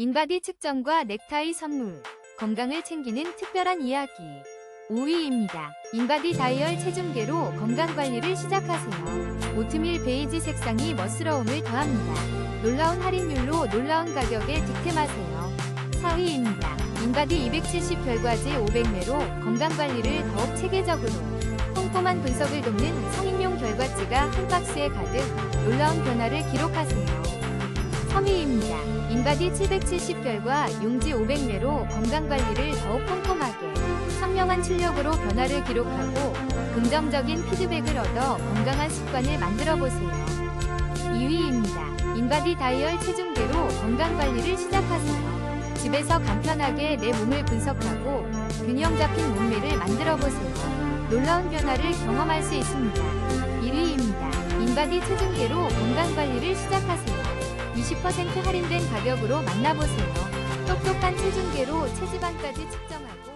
인바디 측정과 넥타이 선물, 건강을 챙기는 특별한 이야기. 5위입니다. 인바디 다이얼 체중계로 건강관리를 시작하세요. 오트밀 베이지 색상이 멋스러움을 더합니다. 놀라운 할인율로 놀라운 가격에 득템하세요. 4위입니다. 인바디 270 별과지 500매로 건강관리를 더욱 체계적으로 꼼꼼한 분석을 돕는 성인용 결과지가 한 박스에 가득 놀라운 변화를 기록하세요. 3위입니다. 인바디 770별과 용지 500매로 건강관리를 더욱 꼼꼼하게 선명한 출력으로 변화를 기록하고 긍정적인 피드백을 얻어 건강한 습관을 만들어보세요. 2위입니다. 인바디 다이얼 체중계로 건강관리를 시작하세요. 집에서 간편하게 내 몸을 분석하고 균형 잡힌 몸매를 만들어보세요. 놀라운 변화를 경험할 수 있습니다. 1위입니다. 인바디 체중계로 건강관리를 시작하세요. 20% 할인된 가격으로 만나보세요. 똑똑한 체중계로 체지방까지 측정하고